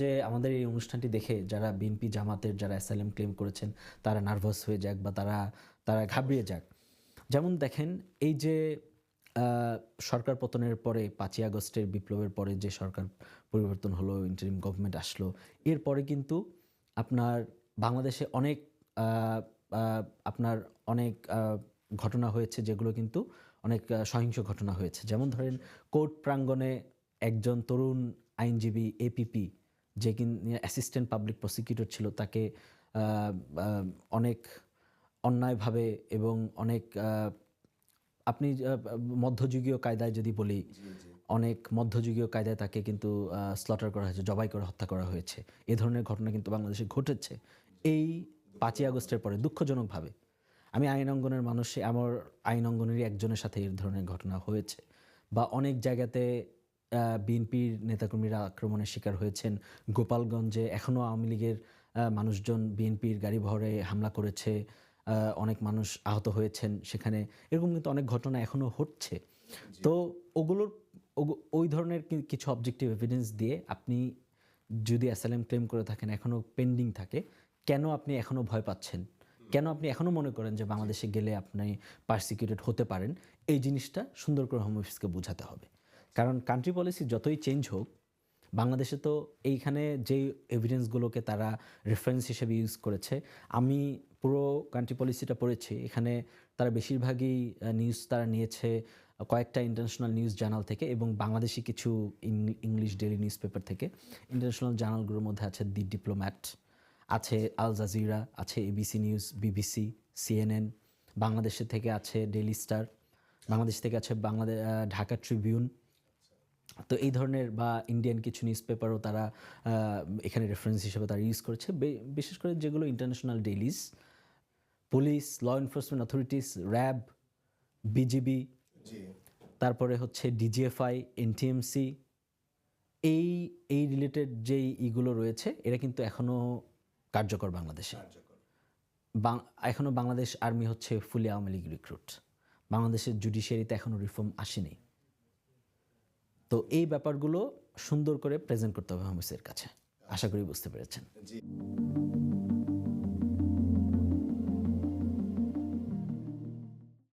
যে আমাদের এই অনুষ্ঠানটি দেখে যারা বিএনপি জামাতের যারা অ্যাসাইলাম ক্লেম করেছেন, তারা নার্ভাস হয়ে যাক বা তারা তারা ঘাবড়িয়ে যাক। যেমন দেখেন, এই যে সরকার পতনের পরে, পাঁচই আগস্টের বিপ্লবের পরে যে সরকার পরিবর্তন হলো ইন্টারিম গভর্নমেন্ট আসলো এরপরে কিন্তু আপনার বাংলাদেশে অনেক আপনার অনেক ঘটনা হয়েছে যেগুলো কিন্তু অনেক সহিংস ঘটনা হয়েছে। যেমন ধরেন, কোর্ট প্রাঙ্গণে একজন তরুণ আইনজীবী এপিপি যে অ্যাসিস্ট্যান্ট পাবলিক প্রসিকিউটর ছিল তাকে অনেক অন্যায়ভাবে এবং অনেক আপনি মধ্যযুগীয় কায়দায় যদি বলি অনেক মধ্যযুগীয় কায়দায় তাকে কিন্তু স্লটার করা হয়েছে জবাই করে হত্যা করা হয়েছে। এ ধরনের ঘটনা কিন্তু বাংলাদেশে ঘটেছে। এই পাঁচই আগস্টের পরে দুঃখজনকভাবে আমি আইন অঙ্গনের মানুষে আমার আইন অঙ্গনেরই একজনের সাথে এই ধরনের ঘটনা হয়েছে। বা অনেক জায়গাতে বিএনপির নেতাকর্মীরা আক্রমণের শিকার হয়েছেন গোপালগঞ্জে। এখনও আওয়ামী লীগের মানুষজন বিএনপির গাড়ি ভরে হামলা করেছে। অনেক মানুষ আহত হয়েছেন সেখানে। এরকম কিন্তু অনেক ঘটনা এখনও হচ্ছে। তো ওগুলোর ওগু- ওই ধরনের কিছু অবজেক্টিভ এভিডেন্স দিয়ে আপনি যদি অ্যাসাইলাম ক্লেম করে থাকেন এখনও পেন্ডিং থাকে কেন আপনি এখনও ভয় পাচ্ছেন? কেন আপনি এখনও মনে করেন যে বাংলাদেশে গেলে আপনি পার্সিকিউটেড হতে পারেন? এই জিনিসটা সুন্দর করে হোম অফিসকে বোঝাতে হবে। কারণ কান্ট্রি পলিসি যতই চেঞ্জ হোক, বাংলাদেশে তো এইখানে যেই এভিডেন্সগুলোকে তারা রেফারেন্স হিসেবে ইউজ করেছে, আমি পুরো কান্ট্রি পলিসিটা পড়েছি, এখানে তারা বেশিরভাগই নিউজ তারা নিয়েছে, কয়েকটা ইন্টারন্যাশনাল নিউজ জার্নাল থেকে এবং বাংলাদেশি কিছু ইংলিশ ডেলি নিউজ পেপার থেকে। ইন্টারন্যাশনাল জার্নালগুলোর মধ্যে আছে দি ডিপ্লোম্যাট আছে আল জাজিরা আছে এবিসি নিউজ বিবিসি সিএনএন বাংলাদেশের থেকে আছে ডেইলি স্টার বাংলাদেশ থেকে আছে বাংলাদেশ ঢাকা ট্রিবিউন তো এই ধরনের বা ইন্ডিয়ান কিছু নিউজ পেপারও তারা এখানে রেফারেন্স হিসেবে তারা ইউজ করেছে। বিশেষ করে যেগুলো international dailies police law enforcement authorities RAB BGB তারপরে হচ্ছে ডিজিএফআই এনটিএমসি এই এই রিলেটেড যেই ইগুলো রয়েছে এরা কিন্তু এখনও কার্যকর বাংলাদেশে। এখনও বাংলাদেশ আর্মি হচ্ছে ফুলি আওয়ামী লীগ রিক্রুট বাংলাদেশের জুডিশিয়ারিতে এখনও রিফর্ম আসেনি। তো এই ব্যাপারগুলো সুন্দর করে প্রেজেন্ট করতে হবে হামিসের কাছে। আশা করি বুঝতে পেরেছেন। জি।